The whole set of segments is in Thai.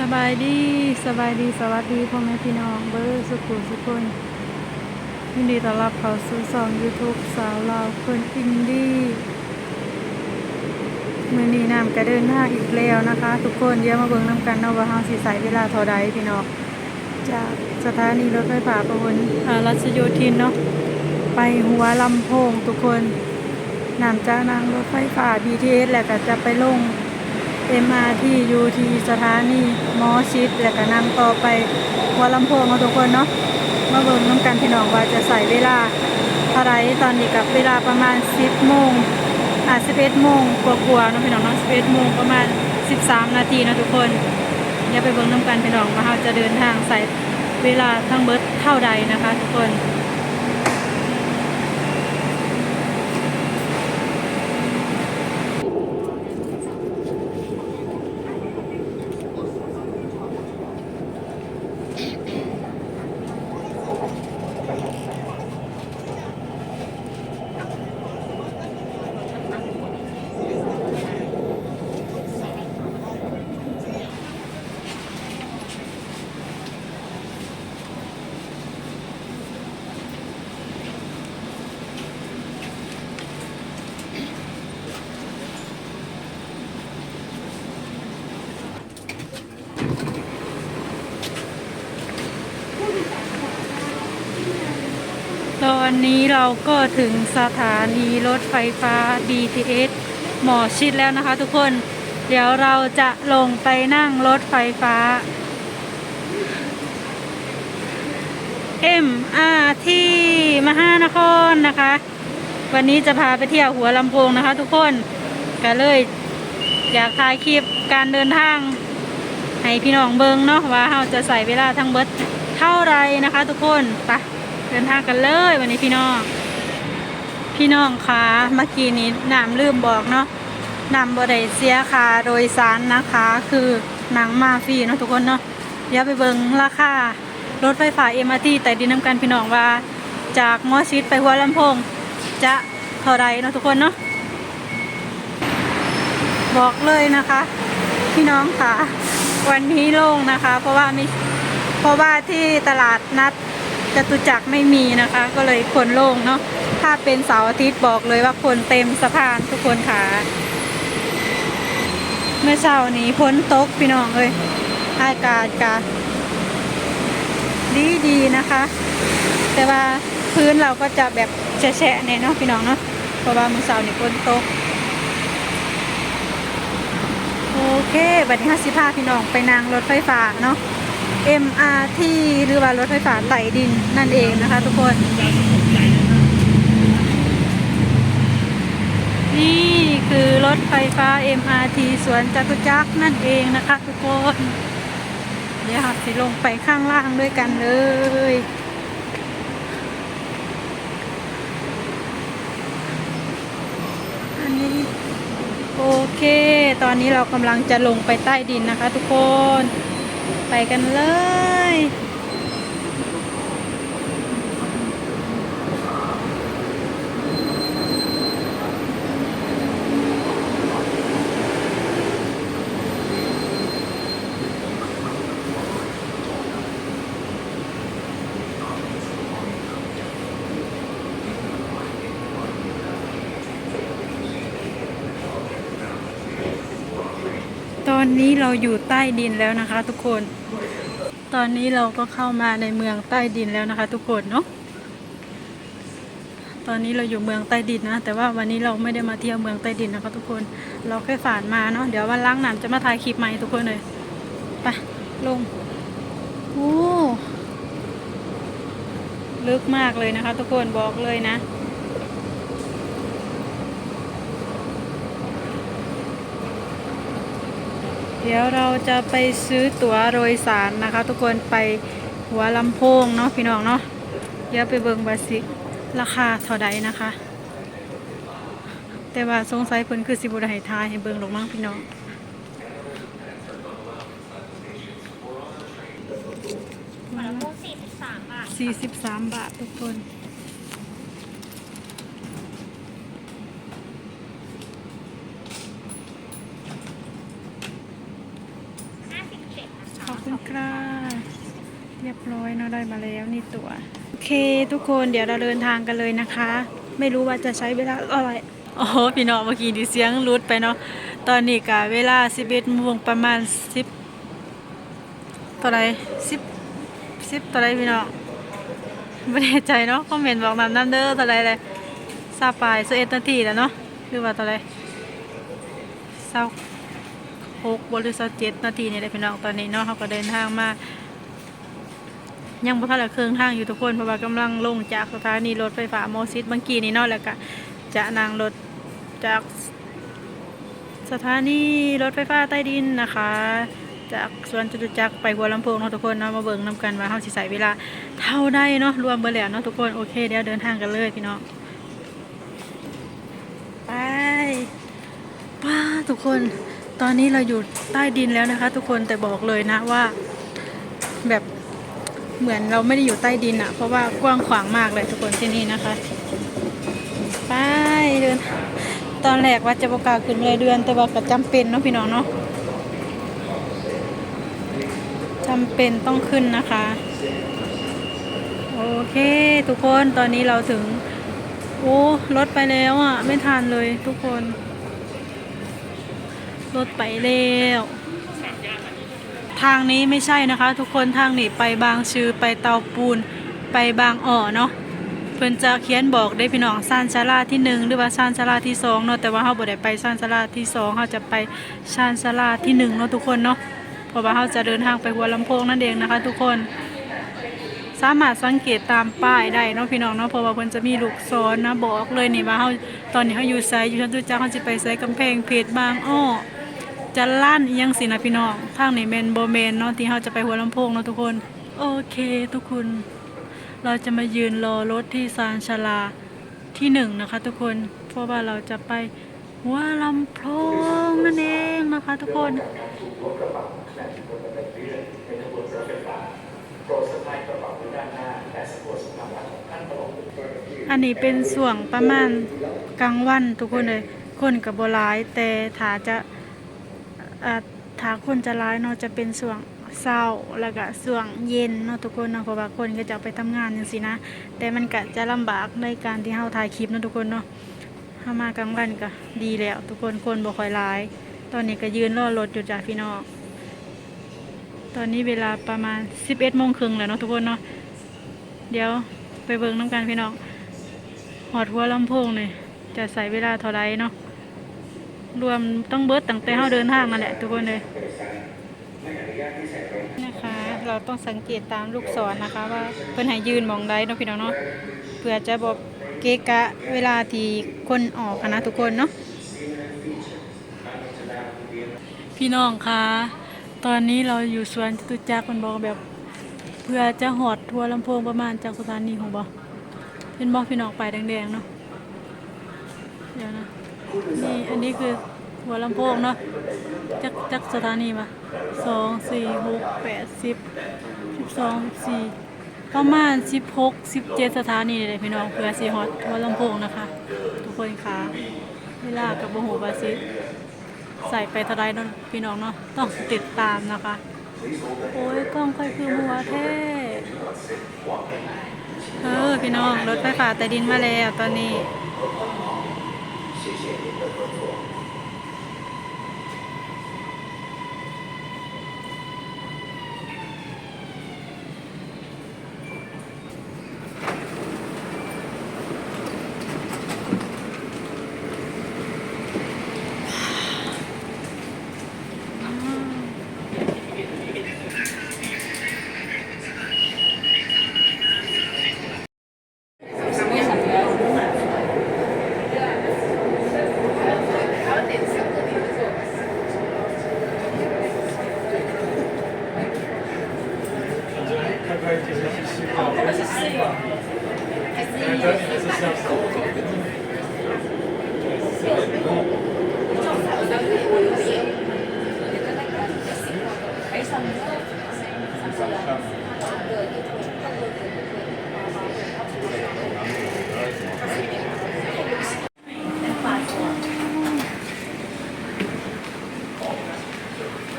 สบายดีสบายดีสวัสดีพ่อแม่พี่น้องเบอร์สุขุสุคนยินดีต้อนรับเข้าสู่ช่อง YouTube สาวลาวคนอินดี้มื่อนี้น้ำกระเดินทางอีกแล้วนะคะ ทุกคนเดี๋ยมาเบิ่งน้ำกันเนาะว่าเฮาสิใสเวลาเท่าใดพี่น้องจากสถานีรถไฟฟ้าประหลารัชโยธินเนาะไปหัวลำโพงทุกคนน้ำจากนางรถไฟฟ้า BTS แล้วก็จะไปลง MRT อยู่ที่สถานีมอชิดแล้วก็นำต่อไปหัวลำโพงเอาทุกคนเนาะมาเบิ่งน้ำกันพี่น้องว่าจะใส่เวลาเท่าไรตอนนี้กับเวลาประมาณ 10โมงอะ11โมงกว่าๆเนาะพี่น้องเนาะ11โมงประมาณ 13 นาทีนะทุกคนเดี๋ยวไปเบิ่งน้ำกันพี่น้องว่าเราจะเดินทางใส่เวลาทั้งเบิดเท่าใดนะคะ ทุกคน ต อนนี้เราก็ถึงสถานีรถไฟฟ้า BTS หมอชิดแล้วนะคะทุกคน เดี๋ยวเราจะลงไปนั่งรถไฟฟ้า MRT มหานครนะคะ วันนี้จะพาไปเที่ยวหัวลำโพงนะคะทุกคนก็เลยอยากถ่ายคลิปการเดินทาง ให้พี่น้องเบิงเนาะว่าเราจะใส่เวลาทั้งเบิดเท่าไรนะคะทุกคนไป ดินทางกันเลยวันนี้พี่น้อง พี่น้องคะเมื่อกี้นี้น้ำลืมบอกเนาะนำบริเสียค่าโดยสารนะคะ คือหนังมาฟรีเนาะทุกคนเนาะเดี๋ยวไปเบิงราคารถไฟฟ้าเอ็มอาร์ทีแต่ดินน้ำกันพี่น้องว่า จากมอชิดไปหัวลำโพง จะเท่าไรเนาะทุกคนเนาะบอกเลยนะคะ พี่น้องค่ะ วันนี้โล่งนะคะ เพราะว่ามีเพราะว่าที่ตลาดนัด จตุจักรไม่มีนะคะ ก็เลยคนโล่งเนาะถ้าเป็นเสาร์อาทิตย์บอกเลยว่าคนเต็มสะพานทุกคนค่ะเมื่อเช้านี้พ้นตกพี่น้องเลยอากาศกาดีดีนะคะ แต่ว่าพื้นเราก็จะแบบแฉะเนี่ยเนาะพี่น้องเนาะเพราะว่าเมื่อเช้านี้ฝนตกโอเค บัดนี้ห้าสิบห้าพี่น้องไปนั่งรถไฟฟ้าเนาะ MRT หรือว่ารถไฟฟ้าไต่ดินนั่นเองนะคะทุกคน นี่คือรถไฟฟ้า MRT สวนจตุจักรนั่นเองนะคะทุกคน เดี๋ยวเราสิลงไปข้างล่างด้วยกันเลยอันนี้โอเค ตอนนี้เรากำลังจะลงไปใต้ดินนะคะทุกคน ไปกันเลย อนนี้เราอยู่ใต้ดินแล้วนะคะ ทุกคน ตอนนี้เราก็เข้ามาในเมืองใต้ดินแล้วนะคะ ทุกคนเนาะ ตอนนี้เราอยู่เมืองใต้ดินนะ แต่ว่าวันนี้เราไม่ได้มาเที่ยวเมืองใต้ดินนะคะ ทุกคน เราแค่ผ่านมาเนาะ เดี๋ยววันล้างหนามจะมาถ่ายคลิปใหม่ทุกคนเลย ไปลง โอ้ ลึกมากเลยนะคะ ทุกคนบอกเลยนะ เดี๋ยวเราจะไปซื้อตั๋วโดยสารนะคะ ทุกคนไปหัวลำโพงเนาะพี่น้องเนาะเดี๋ยวไปเบิ่งบาสิราคาเท่าใดนะคะ แต่ว่าสงสัยเพิ่นคือสิบุได้ให้ทายให้เบิ่งหรอกมั้งพี่น้องหัวลำโพง43บาทสี่สิบสามบาททุกคน 57นะคะ คุณครับเรียบร้อยเนาะได้ มาแล้วนี่ตัวโอเคทุกคนเดี๋ยวเราเดินทางกันเลยนะคะ ไม่รู้ว่าจะใช้เวลาอะไรโอ้พี่น้องเมื่อกี้ดิเสียงรุดไปเนาะตอนนี้กะเวลา11โมงประมาณ10ตัวไร10 10ตัวไรพี่น้องไม่แน่ใจเนาะคอมเมนต์บอกนำน้ำเด้อตัวไรเลยซาปลาย11นาทีแล้วเนาะหรือว่าตัวไรเศร้าหกบริษัทเจ็ดนาทีนี่แหละพี่น้องตอนนี้เนาะเขาก็เดินทางมา ยังบ่ทันละเครื่องทางอยู่ทุกคนเพราะว่ากำลังลงจากสถานีรถไฟฟ้าโมซิสบางกีนี่เนาะแล้วก็จะนั่งรถจาก สถานีรถไฟฟ้าใต้ดินนะคะ จากสวนจตุจักรไปหัวลำโพงเนาะทุกคนเนาะมาเบิ่งนำกันว่าเฮาสิใช้เวลาเท่าใดเนาะรวมเบิดแล้วเนาะทุกคนโอเคเดี๋ยวเดินทางกันเลยพี่น้องไปว้าทุกคนตอนนี้เราอยู่ใต้ดินแล้วนะคะ ทุกคนแต่บอกเลยนะว่าแบบ เหมือนเราไม่ได้อยู่ใต้ดินอะเพราะว่ากว้างขวางมากเลยทุกคนที่นี่นะคะ ไปเดิน ตอนแรกว่าจะประกาศขึ้นเลยเดือน แต่ว่าก็จำเป็นเนาะพี่น้องเนาะจำเป็นต้องขึ้นนะคะ โอเคทุกคนตอนนี้เราถึง โอ้รถไปแล้วอะไม่ทันเลยทุกคนรถไปแล้ว ทางนี้ไม่ใช่นะคะ ทุกคนทางนี้ไปบางชื่อไปเตาปูน ไปบางอ่อเนาะเพิ่นจะเขียนบอกได้พี่น้องซานชาลาที่หนึ่งหรือว่าซานชาลาที่สองเนาะแต่ว่าเฮาบ่ได้ไปซานชาลาที่สองเฮาจะไปซานชาลาที่หนึ่งเนาะทุกคนเนาะเพราะว่าเฮาจะเดินทางไปหัวลำโพงนั่นเองนะคะ ทุกคนสามารถสังเกตตามป้ายได้เนาะพี่น้องเนาะเพราะว่าเพิ่นจะมีลูกศรนะบอกเลยนี่ว่าเฮาตอนนี้เฮาอยู่ไสอยู่ชั้นตุจักรเฮาสิไปไสกำแพงเพชรบางอ้อ จะลั่นยังสินะพี่น้องทางนี้แมนโบแมนเนาะที่เราจะไปหัวลำโพงเนาะทุกคน โอเคทุกคน เราจะมายืนรอรถที่ซานชาลาที่หนึ่งนะคะ ทุกคนเพราะว่าเราจะไปหัวลำโพงนั่นเองนะคะ ทุกคนอันนี้เป็นส่วงประมาณกลางวันทุกคนเลย คนกับโบหลาย แต่ถ้าจะ ถ้าคนจะร้ายเนาะจะเป็นส่วงเศร้าแล้วก็ส่วงเย็นเนาะทุกคนเนาะเพราะว่าคนก็จะไปทำงานอย่างสินะ แต่มันก็จะลำบากในการที่เฮาถ่ายคลิปเนาะทุกคนเนาะเฮามากลางวันก็ดีแล้ว ทุกคนคนบ่ค่อยร้าย ตอนนี้ก็ยืนรอรถอยู่จ้ะพี่น้องตอนนี้เวลาประมาณ 11โมงครึ่งแล้วเนาะทุกคนเนาะเดี๋ยวไปเบิ่งน้ำกันพี่น้องหอดหัวลำโพงเนี่ยจะใส่เวลาเท่าไรเนาะ รวมต้องเบิดตั้งแต่เฮาเดินทางนั่นแหละทุกคนเลยนะคะ เราต้องสังเกตตามลูกศรนะคะ ว่าเพิ่นให้ยืนมองได้เนาะพี่น้องเนาะเพื่อจะบอกเกะกะเวลาที่คนออกนะทุกคนเนาะพี่น้องคะตอนนี้เราอยู่สวนจตุจักรมันบอกแบบ เพื่อจะหอดทัวลำโพงประมาณจากสถานีของบอเป็นบอกพี่น้องไปแดงๆเนาะเดี๋ยวนะ นี่อันนี้คือหัวลำโพงเนาะจักจักสถานีปะสองสี่หกแปดสิบสิบสองสี่ประมาณสิบหกสิบเจ็ดสถานีเลยพี่น้องเพื่อสีฮอตหัวลำโพงนะคะ ทุกคนคะเวลากับโบหูบาซิใส่ไปทลายเนพี่น้องเนาะต้องติดตามนะคะ โอ้ยกล้องค่อยคือหัวเท่เออพี่น้องรถไฟฟ้าใต้ดินมาแล้วตอนนี้ 谢谢您的合作。Herkese. Herkese. Herkese.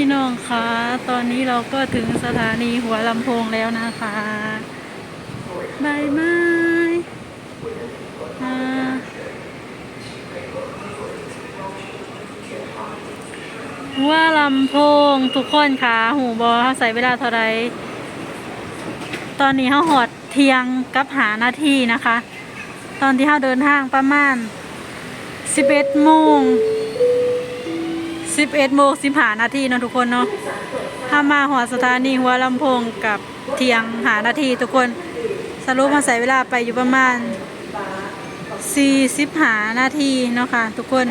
พี่น้องคะ ตอนนี้เราก็ถึงสถานีหัวลำโพงแล้วนะคะบายบายอ่าหัวลำโพงทุกคนค่ะ หูบอเขาใส่เวลาเท่าไร ตอนนี้เขาหอดเทียงกับหาหน้าที่นะคะ ตอนที่เขาเดินทางประมาณ 11โมง 11โมง15นาทีเนาะทุกคนเนาะถ้ามาหัวสถานีหัวลำโพงกับเทียงหานาทีทุกคนสรุปมาใส่เวลาไปอยู่ประมาณ40หานาทีเนาะค่ะทุกคน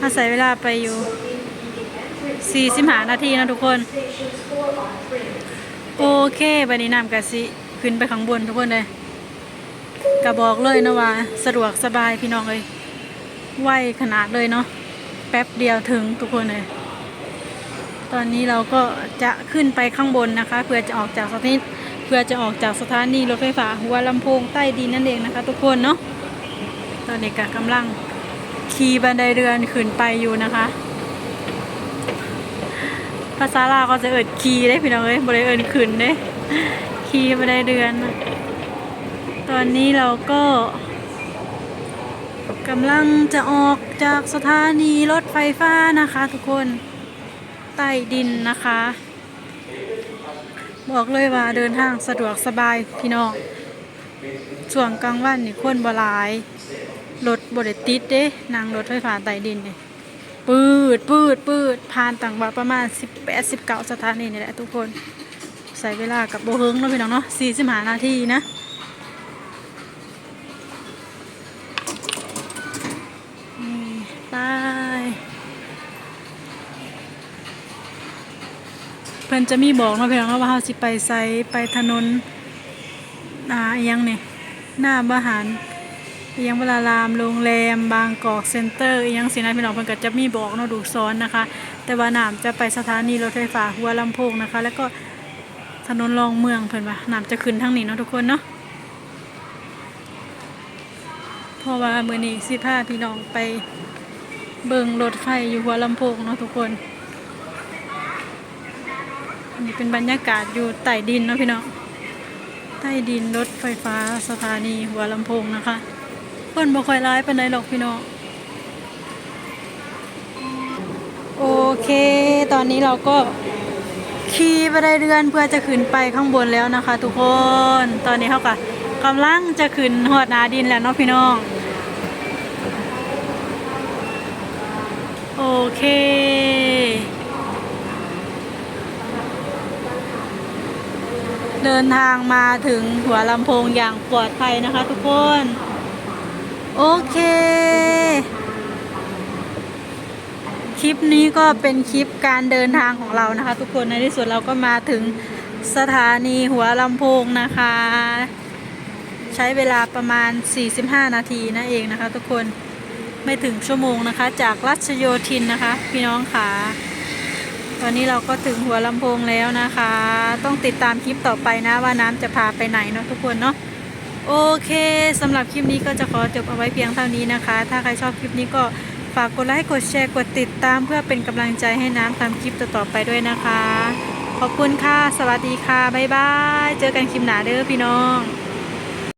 มาใส่เวลาไปอยู่40หานาทีเนาะทุกคน โอเคบันนี้นำกะสิขึ้นไปข้างบนทุกคนเลยกระบอกเลยนะว่า สะดวกสบายพี่น้องเลยไวขนาดเลยเนาะ แป๊บเดียวถึงทุกคนเลย ตอนนี้เราก็จะขึ้นไปข้างบนนะคะ เพื่อจะออกจากสถานีเพื่อจะออกจากสถานีรถไฟฟ้าหัวลำโพงใต้ดินนั่นเองนะคะ ทุกคนเนาะตอนนี้ก็กำลังขี่บันไดเรือนขึ้นไปอยู่นะคะ ภาษาลาวก็จะเอิดคีได้พี่น้องเอ้ยบริเอินขึ้นเด้คีมาไดเดือน ตอนนี้เราก็ กำลังจะออกจากสถานีรถไฟฟ้านะคะทุกคน ใต้ดินนะคะ บอกเลยว่าเดินทางสะดวกสบายพี่น้องช่วงกลางวันนี่คนบลายรถบริติดเด้นั่งรถไฟฟ้าใต้ดินเนี่ยปืดปืดปืดผ่านต่างวัดประมาณ 18 19สถานีนี่แหละทุกคน ใส่เวลากับโบเฮิงเนาะพี่น้องเนาะ45นาทีนะ พิ่นจะมีบอกเนาะพี่น้องเนาว่าเฮาสิไปไซไปถนนอ่าอยังเนี่ยหน้าบาหารอิหยังเวลารามโรงแรมบางกอกเซ็นเตอร์อยังสินะพี่น้องเพิ่นก็จะมีบอกเนาะดูซ้อนนะคะ แต่ว่าน้ำจะไปสถานีรถไฟฟ้าหัวลำโพงนะคะ แล้วก็ถนนรองเมืองเพิ่นว่าน้ำจะขึ้นทางนี้เนาะทุกคนเนาะเพราะว่ามื้อนี้สิพาพี่น้องไปเบิ่งรถไฟอยู่หัวลำโพงเนาะทุกคน อันนี้เป็นบรรยากาศอยู่ใต้ดินนะพี่น้องใต้ดินรถไฟฟ้าสถานีหัวลำโพงนะคะเพิ่นบ่ค่อยร้ายปานใดหรอกพี่น้องโอเค ตอนนี้เราก็ขี่ไปได้เรือนเพื่อจะขึ้นไปข้างบนแล้วนะคะ ทุกคนตอนนี้เขาก็กำลังจะขึ้นหอดนาดินแล้วเนาะพี่น้องโอเค เดินทางมาถึงหัวลำโพงอย่างปลอดภัยนะคะทุกคน โอเค คลิปนี้ก็เป็นคลิปการเดินทางของเรานะคะ ทุกคนในที่สุดเราก็มาถึงสถานีหัวลำโพงนะคะ ใช้เวลาประมาณ 45 นาทีนั่นเองนะคะ ทุกคนไม่ถึงชั่วโมงนะคะ จากรัชโยธินนะคะ พี่น้องค่ะ ตอนนี้เราก็ถึงหัวลำโพงแล้วนะคะ ต้องติดตามคลิปต่อไปนะว่าน้ำจะพาไปไหนเนาะทุกคนเนาะโอเคสำหรับคลิปนี้ก็จะขอจบเอาไว้เพียงเท่านี้นะคะ ถ้าใครชอบคลิปนี้ก็ฝากกดไลค์กดแชร์กดติดตามเพื่อเป็นกำลังใจให้น้ำทำคลิปต่อๆไปด้วยนะคะ ขอบคุณค่ะ สวัสดีค่ะ บ๊ายบาย เจอกันคลิปหน้าเด้อพี่น้อง